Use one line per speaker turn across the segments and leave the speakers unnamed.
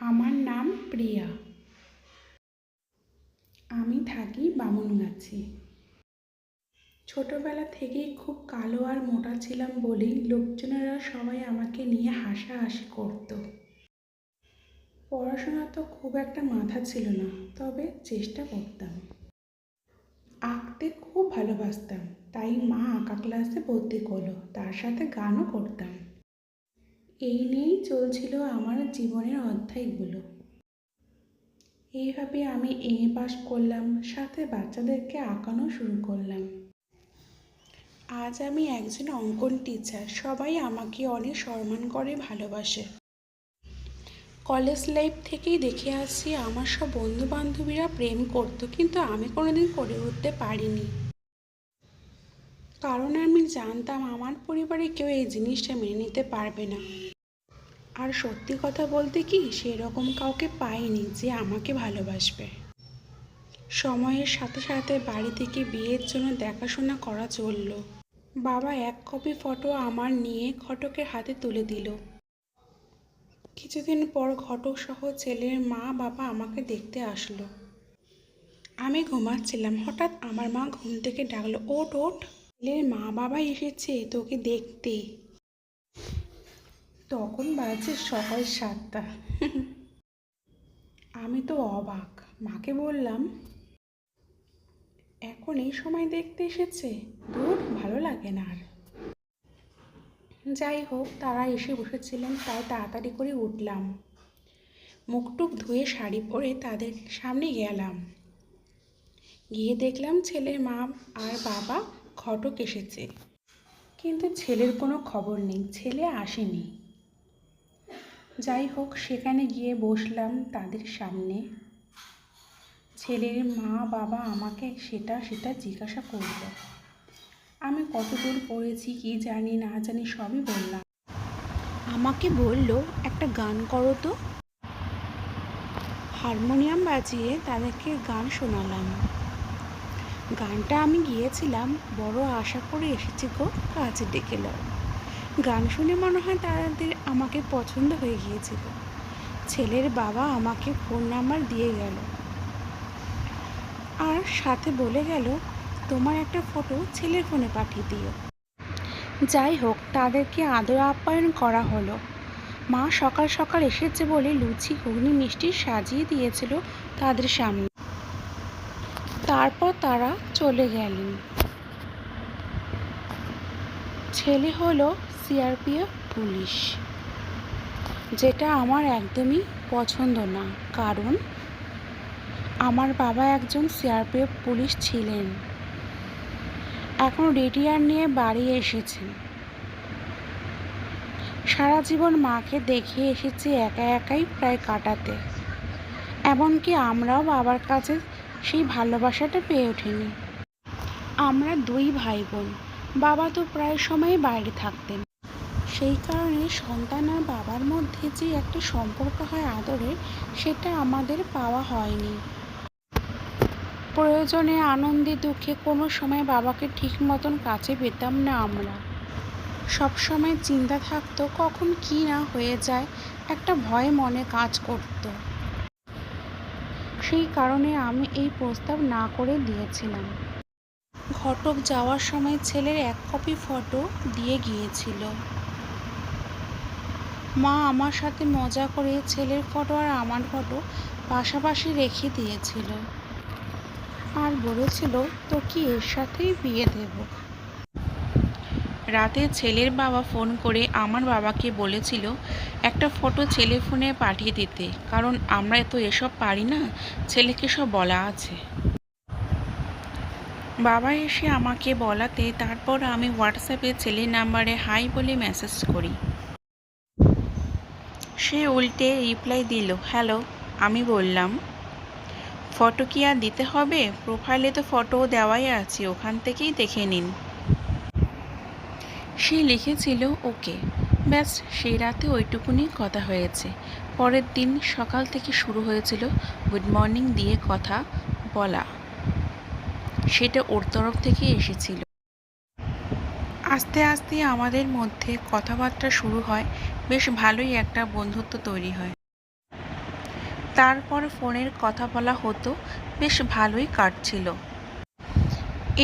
আমার নাম প্রিয়া। আমি থাকি বামুনগাছি। ছোটবেলা থেকেই খুব কালো আর মোটা ছিলাম বলেই লোকজনেরা সবাই আমাকে নিয়ে হাসাহাসি করতো। পড়াশোনা তো খুব একটা মাথা ছিল না, তবে চেষ্টা করতাম। আঁকতে খুব ভালোবাসতাম, তাই মা আঁকা ক্লাসে ভর্তি করল, তার সাথে গানও করতাম। এই নিয়েই চলছিল আমার জীবনের অধ্যায়গুলো। এইভাবে আমি এ পাস করলাম, সাথে বাচ্চাদেরকে আঁকানো শুরু করলাম। আজ আমি একজন অঙ্কন টিচার সবাই আমাকে অনেক সম্মান করে, ভালোবাসে। কলেজ লাইফ থেকেই দেখে আসছি, আমার সব বন্ধু বান্ধবীরা প্রেম করতো, কিন্তু আমি কোনোদিন করে উঠতে পারিনি। কারণ আমি জানতাম, আমার পরিবারে কেউ এই জিনিসটা মেনে নিতে পারবে না। আর সত্যি কথা বলতে কি, সেরকম কাউকে পাইনি যে আমাকে ভালোবাসবে। সময়ের সাথে সাথে বাড়ি থেকে বিয়ের জন্য দেখাশোনা করা চলল। বাবা এক কপি ফটো আমার নিয়ে ঘটকের হাতে তুলে দিল। কিছুদিন পর ঘটক সহ ছেলের মা বাবা আমাকে দেখতে আসলো। আমি ঘুমাচ্ছিলাম, হঠাৎ আমার মা ঘুম থেকে ডাকলো ওট ওট ছেলের মা বাবা এসেছে তোকে দেখতে। তখন বাজে সকাল সাতটা। আমি তো অবাক। মাকে বললাম, এখন এই সময় দেখতে এসেছে, দূর ভালো লাগে না আর। যাই হোক, তারা এসে বসেছিলেন, তাই তাড়াতাড়ি করে উঠলাম। মুখটুক ধুয়ে শাড়ি পরে তাদের সামনে গেলাম। গিয়ে দেখলাম ছেলের মা আর বাবা ঘটক এসেছে। কিন্তু ছেলের কোনো খবর নেই, ছেলে আসেনি। যাই হোক, সেখানে গিয়ে বসলাম তাদের সামনে। ছেলের মা, বাবা আমাকে সেটা সেটা জিজ্ঞাসা করল। আমি কত দূর পড়েছি কি জানি, না জানি সবই বললাম। আমাকে বলল, একটা গান করো তো। হারমোনিয়াম বাজিয়ে তাদেরকে গান শোনালাম। গানটা আমি গিয়েছিলাম, বড় আশা করে এসেছি গো, কাজে ডেকে লও গান শুনে মনে হয় তাদের আমাকে পছন্দ হয়ে গিয়েছিল। ছেলের বাবা আমাকে ফোন নাম্বার দিয়ে গেল। আর সাথে বলে গেল, তোমার একটা ফটো ছেলের ফোনে পাঠিয়ে দিও। যাই হোক, তাদেরকে আদর আপ্যায়ন করা হলো। মা সকাল সকাল এসেছে বলে লুচি, ঘুগনি, মিষ্টি সাজিয়ে দিয়েছিল তাদের সামনে। তারপর তারা চলে গেলেন। ছেলে হলো সিআরপিএফ পুলিশ, যেটা আমার একদমই পছন্দ না। কারণ আমার বাবা একজন সিআরপিএফ পুলিশ ছিলেন। এখন রিটায়ার নিয়ে বাড়ি এসেছেন। সারা জীবন মাকে দেখে এসেছি একা একাই প্রায় কাটাতে। এমনকি আমরাও বাবার কাছে সেই ভালোবাসাটা পেয়ে ওঠেনি আমরা দুই ভাই বোন। বাবা তো প্রায় সময় বাইরে থাকতেন। সেই কারণে সন্তান আর বাবার মধ্যে যে একটা সম্পর্ক হয় আদরের, সেটা আমাদের পাওয়া হয়নি। প্রয়োজনে আনন্দে দুঃখে কোনো সময় বাবাকে ঠিক মতন কাছে পেতাম না আমরা। সব সময় চিন্তা থাকতো কখন কি না হয়ে যায়, একটা ভয় মনে কাজ করত। সেই কারণে আমি এই প্রস্তাব না করে দিয়েছিলাম। ঘটক যাওয়ার সময় ছেলের এক কপি ফটো দিয়ে গিয়েছিল। মা আমার সাথে মজা করে ছেলের ফটো আর আমার ফটো পাশাপাশি রেখে দিয়েছিল। আর বলেছিল তো কি এর সাথেই বিয়ে দেব। রাতে ছেলের বাবা ফোন করে আমার বাবাকে বলেছিল, একটা ফটো ছেলে ফোনে পাঠিয়ে দিতে, কারণ আমরা তো এসব পারি না। ছেলেকে সব বলা আছে। বাবা এসে আমাকে বলাতে তারপর আমি হোয়াটসঅ্যাপে ছেলের নাম্বারে হাই বলে মেসেজ করি। সে উল্টে রিপ্লাই দিল হ্যালো আমি বললাম ফটো কি আর দিতে হবে? প্রোফাইলে তো ফটো দেওয়াই আছে, ওখান থেকেই দেখে নিন। সে লিখেছিল ওকে ব্যাস, সেই রাতে ওইটুকুনি কথা হয়েছে। পরের দিন সকাল থেকে শুরু হয়েছিল। গুড মর্নিং দিয়ে কথা বলা। সেটা ওর তরফ থেকে এসেছিল। আস্তে আস্তে আমাদের মধ্যে কথাবার্তা শুরু হয়, বেশ ভালোই একটা বন্ধুত্ব তৈরি হয়।
তারপর ফোনের কথা বলা হতো, বেশ ভালোই কাটছিল।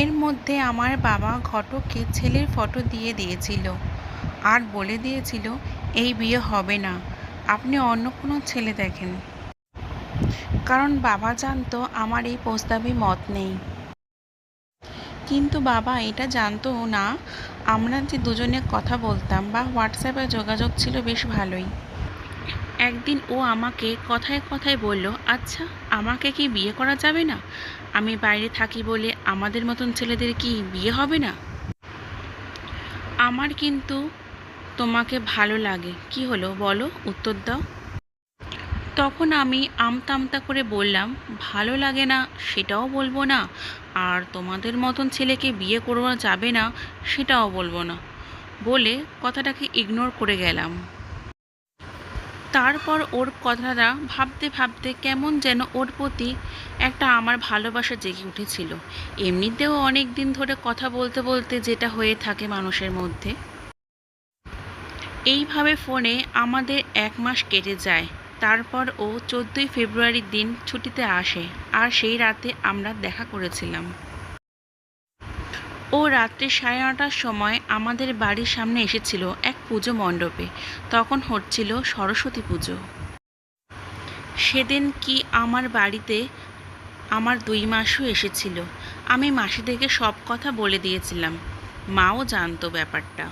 এর মধ্যে আমার বাবা ঘটককে ছেলের ফটো দিয়ে দিয়েছিল আর বলে দিয়েছিল, এই বিয়ে হবে না, আপনি অন্য কোনো ছেলে দেখেন। কারণ বাবা জানতো আমার এই প্রস্তাবে মত নেই। কিন্তু বাবা, এটা জানতো না। আমরা যে দুজনে কথা বলতাম বা হোয়াটসঅ্যাপে যোগাযোগ ছিল বেশ ভালোই। একদিন ও আমাকে কথায় কথায় বলল আচ্ছা আমাকে কি বিয়ে করা যাবে না? আমি বাইরে থাকি বলে আমাদের মতন ছেলেদের কি বিয়ে হবে না? আমার কিন্তু তোমাকে ভালো লাগে। কি হলো বলো, উত্তর দাও। তখন আমি আমতা আমতা করে বললাম, ভালো লাগে না, সেটাও বলব না। আর তোমাদের মতন ছেলেকে বিয়ে করা যাবে না, সেটাও বলব না। বলে কথাটাকে ইগনোর করে গেলাম। তারপর ওর কথাটা ভাবতে ভাবতে কেমন যেন ওর প্রতি একটা আমার ভালোবাসা জেগে উঠেছিল। এমনিতেও অনেক দিন ধরে কথা বলতে বলতে যেটা হয়ে থাকে মানুষের মধ্যে। এইভাবে ফোনে আমাদের এক মাস কেটে যায়। তারপর ও চোদ্দোই ফেব্রুয়ারির দিন ছুটিতে আসে, আর সেই রাতে আমরা দেখা করেছিলাম। ও রাত্রি সাড়ে নটার সময় আমাদের বাড়ির সামনে এসেছিল এক পুজো মণ্ডপে। তখন হচ্ছিল সরস্বতী পুজো। সেদিন কি আমার বাড়িতে আমার দুই মাসও এসেছিল। আমি মাসিদেরকে সব কথা বলে দিয়েছিলাম। মাও জানতো ব্যাপারটা।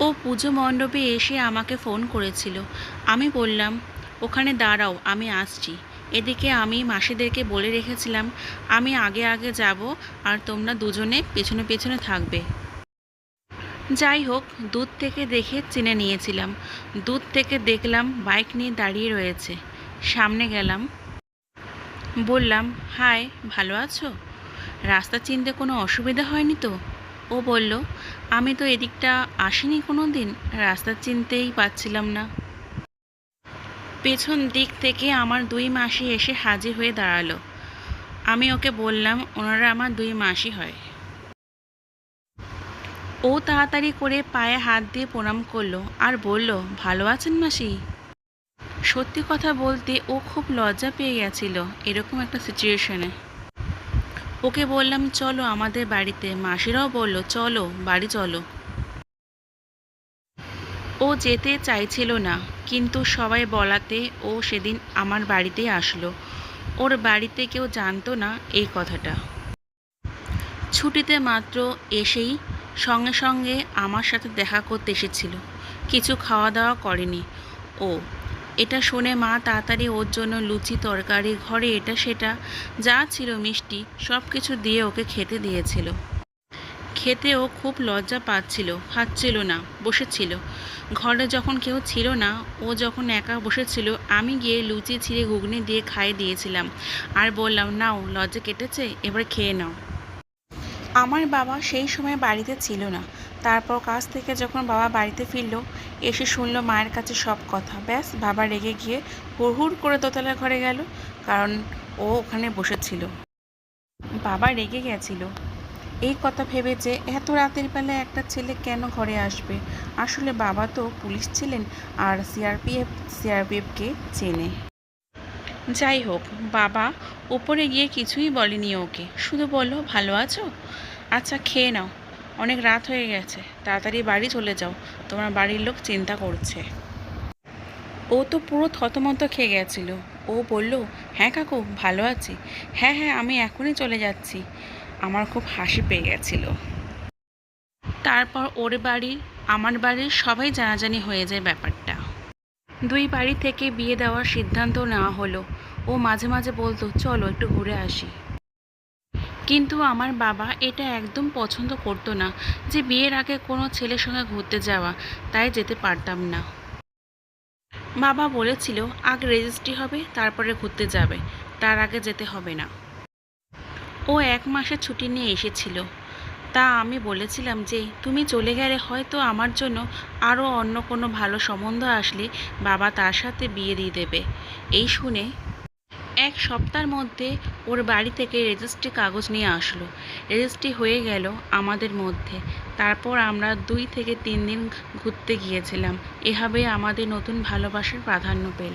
ও পুজো মণ্ডপে এসে আমাকে ফোন করেছিল। আমি বললাম, ওখানে দাঁড়াও, আমি আসছি। এদিকে আমি মাসিদেরকে বলে রেখেছিলাম, আমি আগে আগে যাব আর তোমরা দুজনে পেছনে পেছনে থাকবে। যাই হোক দূর থেকে দেখে চিনে নিয়েছিলাম। দূর থেকে দেখলাম বাইক নিয়ে দাঁড়িয়ে রয়েছে। সামনে গেলাম। বললাম হাই ভালো আছো? রাস্তা চিনতে কোনো অসুবিধা হয়নি তো? ও বলল, আমি তো এদিকটা আসিনি কোনো দিন রাস্তা চিনতেই পাচ্ছিলাম না। পেছন দিক থেকে আমার দুই মাসি এসে হাজির হয়ে দাঁড়াল। আমি ওকে বললাম, ওনারা আমার দুই মাসি হয়। ও তাড়াতাড়ি করে পায়ে হাত দিয়ে প্রণাম করল আর বলল, ভালো আছেন মাসি? সত্যি কথা বলতে ও খুব লজ্জা পেয়ে গেছিল এরকম একটা সিচুয়েশনে। ওকে বললাম, চলো আমাদের বাড়িতে। মাসিরাও বলল, চলো, বাড়ি চলো। ও যেতে চাইছিল না, কিন্তু সবাই বলাতে ও সেদিন আমার বাড়িতেই আসলো। ওর বাড়িতে কেউ জানতো না এই কথাটা। ছুটিতে মাত্র এসেই সঙ্গে সঙ্গে আমার সাথে দেখা করতে এসেছিল। কিছু খাওয়া দাওয়া করেনি ও। এটা শুনে মা তাড়াতাড়ি ওর জন্য লুচি তরকারি, ঘরে এটা সেটা, যা ছিল মিষ্টি সব কিছু দিয়ে ওকে খেতে দিয়েছিল। খেতে ও খুব লজ্জা পাচ্ছিল, খাচ্ছিল না, বসেছিল। ঘরে যখন কেউ ছিল না, ও যখন একা বসেছিল, আমি গিয়ে লুচি, ছিঁড়ে, ঘুগনি দিয়ে খাইয়ে দিয়েছিলাম। আর বললাম, নাও, লজ্জা কেটেছে, এবার খেয়ে নাও। আমার বাবা সেই সময় বাড়িতে ছিল না। তারপর কাজ থেকে যখন বাবা বাড়িতে ফিরল, এসে শুনলো মায়ের কাছে সব কথা। ব্যাস, বাবা রেগে গিয়ে হুড় করে দোতলার ঘরে গেল, কারণ ও ওখানে বসেছিল। বাবা রেগে গেছিল। এই কথা ভেবে যে এত রাতের বেলায় একটা ছেলে কেন ঘরে আসবে? আসলে বাবা তো পুলিশ ছিলেন আর সিআরপিএফ সিআরপিএফকে চেনে? যাই হোক বাবা ওপরে গিয়ে কিছুই বলেনি ওকে। শুধু বলল, ভালো আছো? আচ্ছা খেয়ে নাও। অনেক রাত হয়ে গেছে। তাড়াতাড়ি বাড়ি চলে যাও। তোমার বাড়ির লোক চিন্তা করছে। ও তো পুরো থতমত খেয়ে গেছিল। ও বলল হ্যাঁ কাকু, ভালো আছি। হ্যাঁ হ্যাঁ আমি এখনই চলে যাচ্ছি। আমার খুব হাসি পেয়ে গেছিল। তারপর ওর বাড়ি, আমার বাড়ির সবাই জানাজানি হয়ে যায় ব্যাপারটা। দুই বাড়ি থেকে বিয়ে দেওয়ার সিদ্ধান্ত নেওয়া হলো। ও মাঝে মাঝে বলতো, চলো একটু ঘুরে আসি। কিন্তু আমার বাবা এটা একদম পছন্দ করতো না যে বিয়ের আগে কোনো ছেলের সঙ্গে ঘুরতে যাওয়া, তাই যেতে পারতাম না। বাবা বলেছিল, আগে রেজিস্ট্রি হবে, তারপরে ঘুরতে যাবে, তার আগে যেতে হবে না। ও এক মাসের ছুটি নিয়ে এসেছিল। তা আমি বলেছিলাম যে, তুমি চলে গেলে হয়তো আমার জন্য আরও অন্য কোনো ভালো সম্বন্ধ আসলে বাবা তার সাথে বিয়ে দিয়ে দেবে। এই শুনে এক সপ্তাহের মধ্যে ওর বাড়ি থেকে রেজিস্ট্রি কাগজ নিয়ে আসলো। রেজিস্ট্রি হয়ে গেল আমাদের মধ্যে। তারপর আমরা দুই থেকে তিন দিন ঘুরতে গিয়েছিলাম। এভাবে আমাদের নতুন ভালোবাসার প্রাধান্য পেল।